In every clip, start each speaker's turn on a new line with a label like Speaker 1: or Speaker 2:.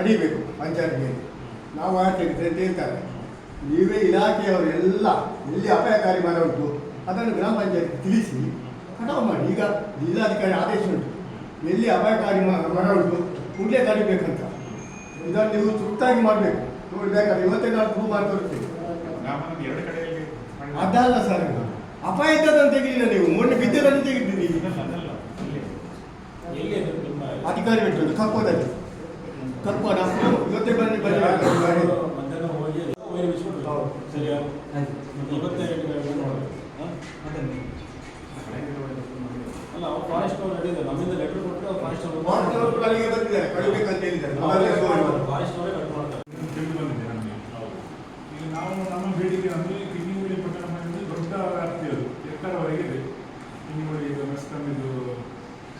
Speaker 1: ಕಡಿಬೇಕು ಪಂಚಾಯತ್ಗೆ ನಾವು ಮಾಡ್ತೇವೆ ಅಂತ ಹೇಳ್ತಾರೆ. ನೀವೇ ಇಲಾಖೆಯವರೆಲ್ಲ ಎಲ್ಲಿ ಅಪಾಯಕಾರಿ ಮರ ಉಂಟು ಅದನ್ನು ಗ್ರಾಮ ಪಂಚಾಯತ್ ತಿಳಿಸಿ ಕಟಾವು ಮಾಡಿ. ಈಗ ಜಿಲ್ಲಾಧಿಕಾರಿ ಆದೇಶ ಉಂಟು. ಎಲ್ಲಿ ಅಪಾಯಕಾರಿ ಮರ ಉಂಟು ಕೂಡಲೇ ಕಡಿಬೇಕಂತ ಇದನ್ನು ನೀವು ತೃಪ್ತಾಗಿ ಮಾಡಬೇಕು. ನೋಡಿ ಬೇಕಾದ್ರೆ ಇವತ್ತೇ ನಾವು ಪ್ರೂವ್ ಮಾಡಿ
Speaker 2: ಮಾಡಿದ-
Speaker 1: ಅದಲ್ಲ ಸರ್ ಅಪಾಯ ಇದ್ದದನ್ನು ತೆಗಿಲಿಲ್ಲ ನೀವು. ಮೊನ್ನೆ ಬಿದ್ದದನ್ನು ತೆಗೆದಿದ್ದೀರಿ. ಅಧಿಕಾರಿ ಬಿಟ್ಟು ಕಪ್ಪದಲ್ಲಿ ಕಪ್ಪ ನಾವು ಇವತ್ತೇ ಬನ್ನಿ ಬನ್ನಿ.
Speaker 3: ಮಧ್ಯಾಹ್ನ ಹೋಗಿ. ಸರಿಯಾ? ಮತ್ತೆ ಇವತ್ತೇ? ಅಲ್ಲ ಅವ್ರು ಫಾರೆಸ್ಟ್ ಅವ್ರು ಹೇಳಿದ್ರು ನಮ್ಮಿಂದ ಲೆಟರ್ ಕೊಟ್ಟರೆ ಅವ್ರು ಫಾರೆಸ್ಟ್
Speaker 1: ವಾಸ್ತವರು ಅಲ್ಲಿಗೆ ಬಂದಿದ್ದಾರೆ. ಕಡಿಬೇಕಂತ ಹೇಳಿದ್ದಾರೆ.
Speaker 3: ಫಾರೆಸ್ಟ್ ಅವರೇ ಕಟ್ ಮಾಡ್ತಾರೆ.
Speaker 2: ತಿಳಿದು ಬಂದಿದೆ ನಮಗೆ. ಈಗ ನಾವು ನಮ್ಮ ಬೇಡಿಕೆ ಅಂದರೆ ಕಿನ್ನಿಗುಳಿ ಪಟ್ಟಣ ಮಾಡಿದ್ರೆ ದೊಡ್ಡ ವ್ಯಾಪ್ತಿ ಅದು. ಎಕ್ಕರವರೆಗೆ ಇದೆ. ಕಿನ್ನಿಗುಳಿ ಇದು ಮೆಸ್ಕಾಂ ಇದು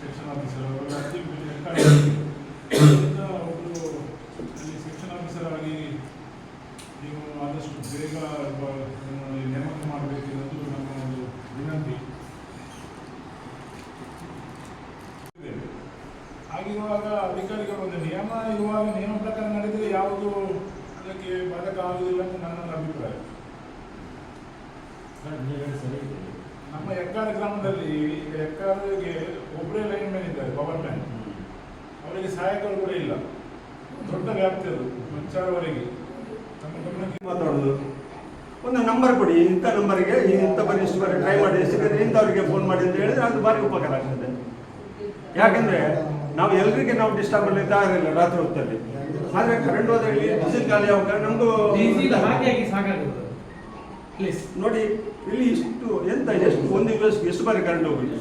Speaker 2: ಸೆಕ್ಷನ್ ಆಫೀಸರ್ ಅವರು ಎಕ್ಕರ ಒಬ್ಬರು ಅಲ್ಲಿ ಸೆಕ್ಷನ್ ಆಫೀಸರ್ ಆಗಿ ನೀವು ಆದಷ್ಟು ಬೇಗ ನೇಮಕ ಮಾಡಬೇಕೆನ್ನೋದು ನಮ್ಮ ಒಂದು ವಿನಂತಿ. ಹಾಗಿರುವಾಗ ಅಧಿಕಾರಿಗಳು ಒಂದು ನಿಯಮ ಇರುವಾಗ ನಿಯಮ ಪ್ರಕಾರ ನಡೆದರೆ ಯಾವುದು ಅದಕ್ಕೆ ಬಾಧಕ ಆಗುವುದಿಲ್ಲ ಅಂತ ನನ್ನ ಅಭಿಪ್ರಾಯ ನಮ್ಮ ಎಕ್ಕಾರ ಗ್ರಾಮದಲ್ಲಿ ಎಕ್ಕಾರಿಗೆ ಒಬ್ಬರೇ ಲೈನ್ ಮ್ಯಾನ್ ಅವರಿಗೆ ಸಹಾಯಕರು ಕೂಡ ಇಲ್ಲ. ದೊಡ್ಡ ವ್ಯಾಪ್ತಿ ಅದು ಮಂಚಾರವರೆಗೆ ನಮ್ಮ ಗಮನಕ್ಕೆ
Speaker 4: ಮಾತಾಡೋದು. ಒಂದು ನಂಬರ್ ಕೊಡಿ ಇಂಥ ನಂಬರ್ಗೆ ಇಂಥ ಬರೀ ಇಷ್ಟು ಬಾರಿ ಟ್ರೈ ಮಾಡಿ. ಸಿಕ್ಕಿದ್ರೆ ಇಂಥವ್ರಿಗೆ ಫೋನ್ ಮಾಡಿ ಅಂತ ಹೇಳಿದ್ರೆ ಅದು ಭಾರಿ ಉಪಕಾರ ಆಗ್ತದೆ. ಯಾಕಂದ್ರೆ ನಾವು ಎಲ್ರಿಗೆ ನಾವು ಡಿಸ್ಟರ್ಬ್ ಮಾಡಲಿ ಆಗಿಲ್ಲ ರಾತ್ರಿ ಹೊತ್ತಲ್ಲಿ. ಆದರೆ ಕರೆಂಟ್ ಹೋದಲ್ಲಿ ಬಿಸಿಲು ಖಾಲಿ ಯಾವಾಗ ನಮಗೂ
Speaker 5: ಪ್ಲೀಸ್
Speaker 4: ನೋಡಿ ಇಲ್ಲಿ ಇಷ್ಟು ಎಂತ ಎಷ್ಟು ಒಂದು ದಿವಸ ಎಷ್ಟು ಬಾರಿ ಕರೆಂಟ್ ಹೋಗುದು